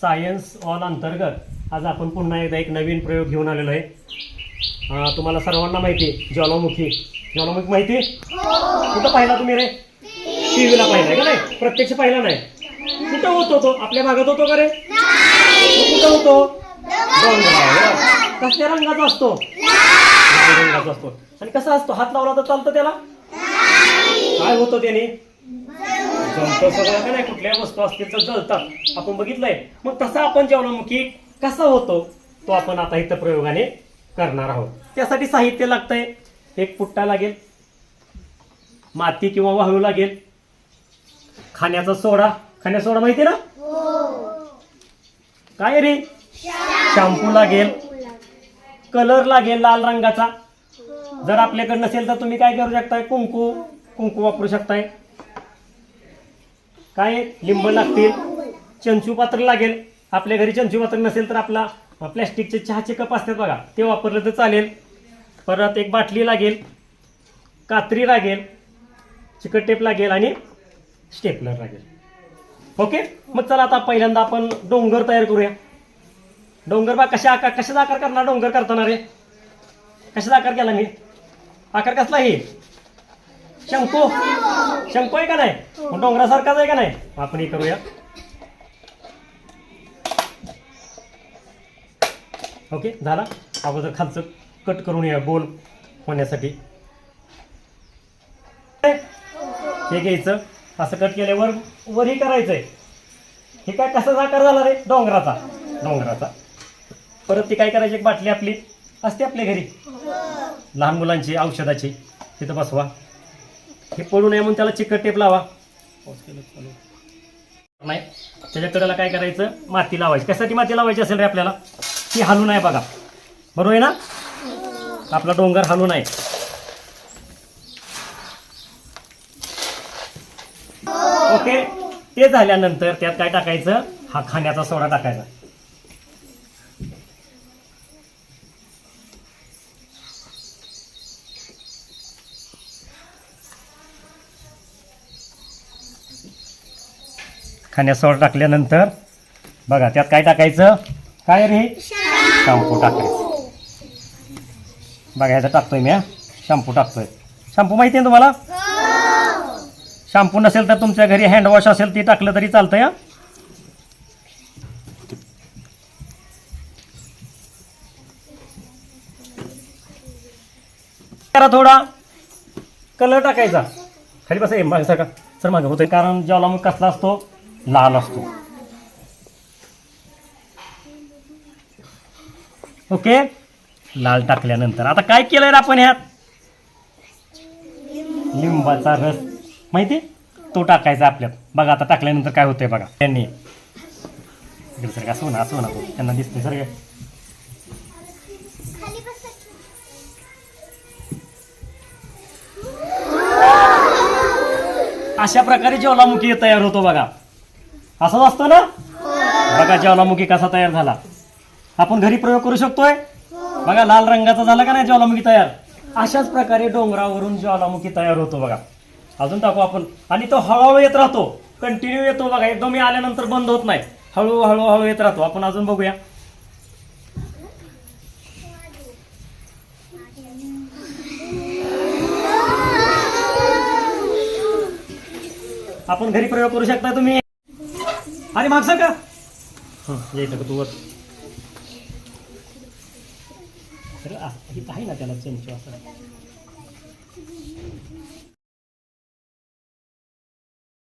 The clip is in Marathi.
सायन्स ऑल अंतर्गत आज आपण पुन्हा एकदा एक नवीन प्रयोग घेऊन आलेलो आहे. तुम्हाला सर्वांना माहिती आहे ज्वालामुखी. ज्वालामुखी माहिती आहे? कुठं पाहिला तुम्ही रे? टी व्हीला पाहिला का नाही? प्रत्यक्ष पाहिला नाही. कुठं होतो तो? आपल्या भागात होतो का रे? कुठं होतो? कसल्या रंगाचा असतो? रंगाचा असतो. आणि कसा असतो? हात लावला तर चालतं त्याला? काय होतं त्याने? जळतं सगळं का नाही? कुठल्या वस्तू असतील तर जळतात. आपण बघितलंय. मग तसा आपण ज्वालामुखी कसा होतो? तो आपण आता इथं प्रयोगाने करणार आहोत. त्यासाठी साहित्य लागतंय. एक पुट्टा लागेल. माती किंवा वाळू लागेल. खाण्याचा सोडा. खाण्याचा सोडा माहिती ना? हो. काय रे? शॅम्पू लागेल. कलर लागेल लाल रंगाचा. जर आपल्याकडे नसेल तर तुम्ही काय करू शकताय? कुंकू. कुंकू वापरू शकताय. काय लिंब लागतील? चंचू पात्र लागेल. आपल्या घरी चंचू पात्र नसेल तर आपला प्लॅस्टिकचे चहाचे कप असतात बघा ते वापरलं तर चालेल. परत एक बाटली लागेल कात्री लागेल चिकट टेप लागेल आणि स्टेपलर लागेल. ओके? मग चला आता पहिल्यांदा आपण डोंगर तयार करूया. डोंगर बा कशा आकार कशाचा आकार करणार डोंगर करताना रे? कशाचा आकार केला मी? आकार कसला हे शंकू? शंकू आहे का नाही? मग डोंगरासारखाच आहे का नाही? आपण हे करूया. ओके झाला? अगोदर खालचं कट करून या गोल होण्यासाठी. हे घ्यायचं. असं कट केल्यावर वरही करायचंय. हे काय कसा आकार झाला रे? डोंगराचा. डोंगराचा. परत ती काय करायची? एक बाटली आपली. असते आपल्या घरी. लहान मुलांची औषधाची. तिथं बसवा. हे पडू नये म्हणून त्याला चिकट टेप लावा. नाही त्याच्या कडेला काय करायचं? माती लावायची. कशासाठी माती लावायची असेल रे आपल्याला? ती हालू नाही बघा. बरोबर आहे ना? आपला डोंगर हालू नाही. ओके ते झाल्यानंतर त्यात काय टाकायचं? हा खाण्याचा सोडा टाकायचा. खाण्याचा टाकल्यानंतर बघा त्यात काय टाकायचं? काय रे? शॅम्पू टाकायचं. बघा ह्याचं टाकतोय मी शॅम्पू टाकतोय. शॅम्पू माहिती आहे तुम्हाला? शॅम्पू नसेल तर तुमच्या घरी हँडवॉश असेल ते टाकलं तरी चालतंय या करा थोडा. कलर टाकायचा. खाली बसा मागे सर सर मागे होतंय. कारण ज्वालामुख कसला असतो लाल असतो. ओके? लाल टाकल्यानंतर. आता काय केलंय आपण ह्यात? लिंबाचा रस. माहिती? तो टाकायचा आपल्यात. बघा आता टाकल्यानंतर काय होतंय बघा. त्यांनी सर का सोना सोना तो. त्यांना दिसते सर अशा प्रकारे ज्वालामुखी तयार होतो बघा. असंच असतं ना? बघा ज्वालामुखी कसा तयार झाला. आपण घरी प्रयोग करू शकतोय? बघा लाल रंगाचा झाला का नाही ज्वालामुखी तयार? अशाच प्रकारे डोंगरावरून ज्वालामुखी तयार होतो बघा. अजून टाकू आपण. आणि तो हळूहळू येत राहतो. कंटिन्यू येतो बघा. एकदम मी आल्यानंतर बंद होत नाही. हळू हळू हळू येत राहतो. आपण अजून बघूया. आपण घरी प्रयोग करू शकता तुम्ही? अरे मागसा का? यायचं तू वर. आहे ना त्याला चमचा असा.